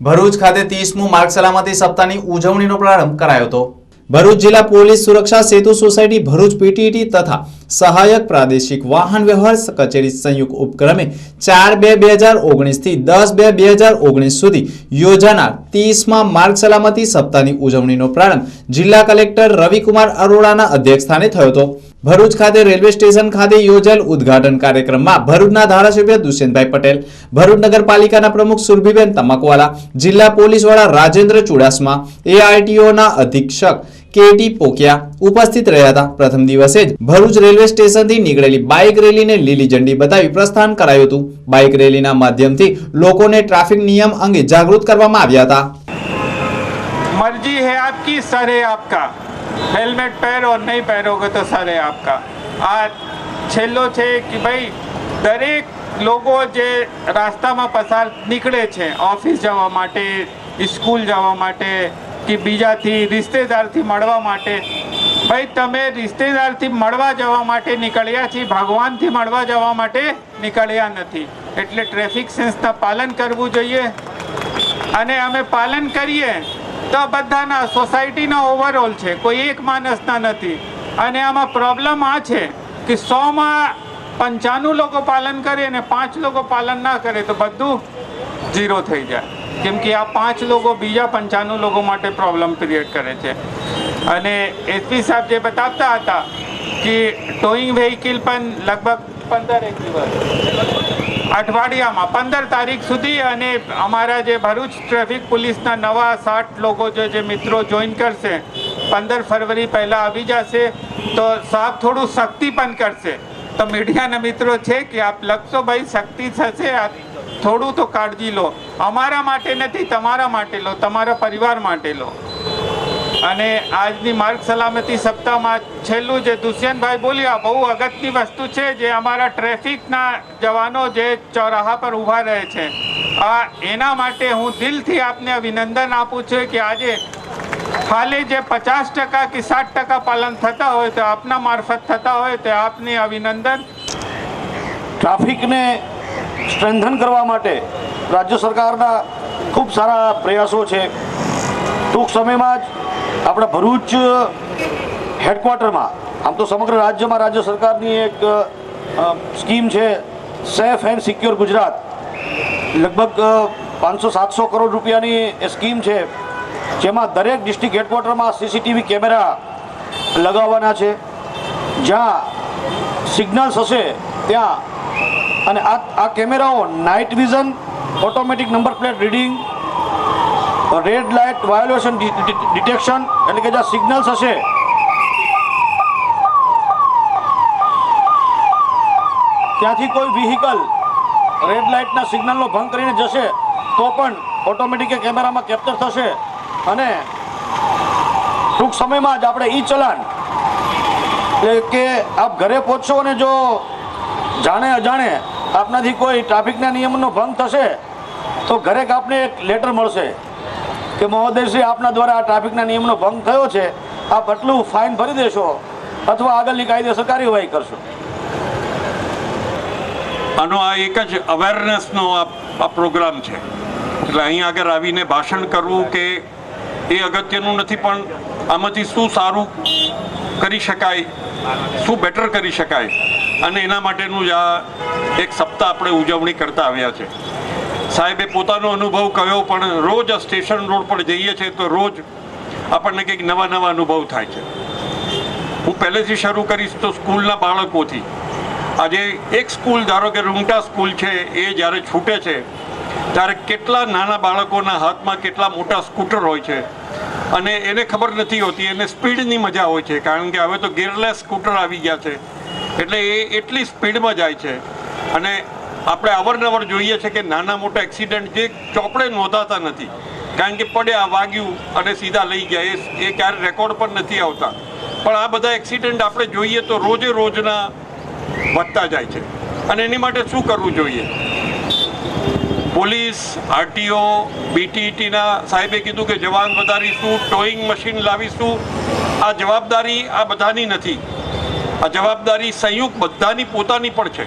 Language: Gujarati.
ભરૂચ ખાતે ત્રીસમું માર્ગ સલામતી સપ્તાહની ઉજવણીનો પ્રારંભ કરાયો હતો. ભરૂચ જિલ્લા પોલીસ સુરક્ષા સેતુ સોસાયટી ભરૂચ પીટીટી તથા સહાયક પ્રાદેશિક વાહન વ્યવહાર કચેરી સંયુક્ત ઉપક્રમે ચાર બે બે હજાર ઓગણીસથી દસ બે બે હજાર ઓગણીસ સુધી યોજાનાર ત્રીસમાં માર્ગ સલામતી સપ્તાહની ઉજવણીનો પ્રારંભ જિલ્લા કલેક્ટર રવિકુમાર અરોડાના અધ્યક્ષસ્થાને થયો હતો. ભરૂચ ખાતે રેલવે સ્ટેશન ખાતે યોજાયેલ ઉદ્ઘાટન કાર્યક્રમમાં ભરૂચના ધારાસભ્ય દુષ્યંતભાઈ પટેલ, ભરૂચ નગરપાલિકાના પ્રમુખ સુરભીબેન તમાકવાલા, જિલ્લા પોલીસ વડા રાજેન્દ્ર ચુડાસમા, એઆઈટીઓના અધિક્ષક કેટી પોક્યા ઉપસ્થિત રહ્યા હતા. પ્રથમ દિવસે જ ભરૂચ રેલવે સ્ટેશનથી નીકળેલી બાઇક રેલીને લીલી ઝંડી બતાવી પ્રસ્થાન કરાયું હતું. બાઇક રેલીના માધ્યમથી લોકોને ટ્રાફિક નિયમ અંગે જાગૃત કરવામાં આવ્યા હતા. મરજી હે આપકી, સરે આપકા. હેલ્મેટ પહેરો, નહીં પહેરોગે તો સરે આપકા. આ છેલ્લો છે કે ભાઈ, દરેક લોકો જે રાસ્તામાં પસાર નીકળે છે, ઓફિસ જવા માટે, સ્કૂલ જવા માટે કે બીજાથી રિશ્તેદારથી મળવા માટે. ભાઈ, તમે રિશ્તેદારથી મળવા જવા માટે નીકળ્યા છીએ ભગવાનથી મળવા જવા માટે નીકળ્યા નથી. એટલે ટ્રાફિક સેન્સના પાલન કરવું જોઈએ. અને અમે પાલન કરીએ તો બધાના સોસાયટીના ઓવરઓલ છે, કોઈ એક માણસના નથી. અને આમાં પ્રોબ્લેમ આ છે કે સોમાં પંચાણું લોકો પાલન કરે અને પાંચ લોકો પાલન ના કરે તો બધું ઝીરો થઈ જાય. કેમ કે આ પાંચ લોકો બીજા પંચાણું લોકો માટે પ્રોબ્લેમ ક્રિએટ કરે છે. અને એસપી સાહેબ જે બતાવતા હતા કે ટોઈંગ વ્હીકલ પણ લગભગ પંદર એક દિવસ. અઠવાડિયામાં પંદર તારીખ સુધી અને અમારા જે ભરૂચ ટ્રાફિક પોલીસના નવા સાઠ લોકો જે જે મિત્રો જોઈન કરશે, પંદર ફરવરી પહેલાં આવી જશે, તો સાહેબ થોડું શક્તિ પણ કરશે. તો મીડિયાના મિત્રો છે કે આપ લખશો ભાઈ, શક્તિ થશે થોડું તો કાળજી લો. અમારા માટે નથી, તમારા માટે લો, તમારા પરિવાર માટે લો. અને આજની માર્ગ સલામતી સપ્તાહમાં છેલ્લું જે દુષ્યંતભાઈ બોલ્યા બહુ અગત્યની વસ્તુ છે જે અમારા ટ્રાફિકના જવાનો જે ચોરાહા પર ઊભા રહે છે. આ એના માટે હું દિલથી આપને અભિનંદન આપું છું કે આજે ખાલી જે પચાસ ટકા કે સાઠ ટકા પાલન થતા હોય તો આપના મારફત થતા હોય તો આપને અભિનંદન. ટ્રાફિકને સ્ટ્રેન્થન કરવા માટે રાજ્ય સરકારના ખૂબ સારા પ્રયાસો છે. ટૂંક સમયમાં જ આપણા ભરૂચ હેડક્વાર્ટરમાં, આમ તો સમગ્ર રાજ્યમાં રાજ્ય સરકારની એક સ્કીમ છે, સેફ એન્ડ સિક્યોર ગુજરાત. લગભગ પાંચસો, સાતસો કરોડ રૂપિયાની એ સ્કીમ છે. જેમાં દરેક ડિસ્ટ્રિક્ટ હેડક્વાર્ટરમાં સીસીટીવી કેમેરા લગાવવાના છે. જ્યાં સિગ્નલ્સ હશે, ત્યાં અને આ આ કેમેરાઓ night vision automatic number plate reading red light violation detection એટલે કે જે સિગ્નલ્સ હશે. ત્યાંથી કોઈ વ્હીકલ રેડ લાઇટના સિગ્નલનો ભંગ કરીને જશે, તો પણ ઓટોમેટિક કેમેરામાં કેપ્ચર થશે. અને ટૂંક સમયમાં જ આપણે ઈ ચલાન, એટલે કે આપ ઘરે પહોંચશો અને જો જાણે અજાણે આપનાથી કોઈ ટ્રાફિકના નિયમનો ભંગ થશે તો ઘરેક આપને એક લેટર મળશે કે મહોદયશ્રી, આપના દ્વારા આ ટ્રાફિકના નિયમનો ભંગ થયો છે, આપ આટલું ફાઇન ભરી દેશો અથવા આગળની કાયદેસર કાર્યવાહી કરશો. આનો આ એક જ અવેરનેસનો આ પ્રોગ્રામ છે. એટલે અહીં આગળ આવીને ભાષણ કરવું કે એ અગત્યનું નથી, પણ આમાંથી શું સારું કરી શકાય, શું બેટર કરી શકાય? અને એના માટેનું જ આ એક સપ્તાહ આપણે ઉજવણી કરતા આવ્યા છે. સાહેબે પોતાનો અનુભવ કહ્યો પણ રોજ આ સ્ટેશન રોડ પર જઈએ છીએ તો રોજ આપણને કંઈક નવા નવા અનુભવ થાય છે. હું પહેલેથી શરૂ કરીશ તો સ્કૂલના બાળકોથી. આજે એક સ્કૂલ, ધારો કે રૂંગટા સ્કૂલ છે, એ જ્યારે છૂટે છે, ત્યારે કેટલા નાના બાળકોના હાથમાં કેટલા મોટા સ્કૂટર હોય છે, અને એને ખબર નથી હોતી, એને સ્પીડની મજા હોય છે, કારણ કે હવે તો ગેરલેસ સ્કૂટર આવી ગયા છે. એટલે એ એટલી સ્પીડમાં જાય છે. અને આપણે અવરનવર જોઈએ છે કે નાના મોટા એક્સિડન્ટ જે ચોપડે નોંધાતા નથી. કારણ કે પડ્યા વાગ્યું અને સીધા લઈ ગયા. એ ક્યારે રેકોર્ડ પણ નથી આવતા. પણ આ બધા એક્સિડન્ટ આપણે જોઈએ તો રોજે રોજના વધતા જાય છે. અને એની માટે શું કરવું જોઈએ? પોલીસ, આરટીઓ બીટીટીના સાહેબે કીધું કે જવાન વધારીશું, ટોઈંગ મશીન લાવીશું. આ જવાબદારી આ બધાની નથી. આ જવાબદારી સંયુક્ત બધાની પોતાની પણ છે.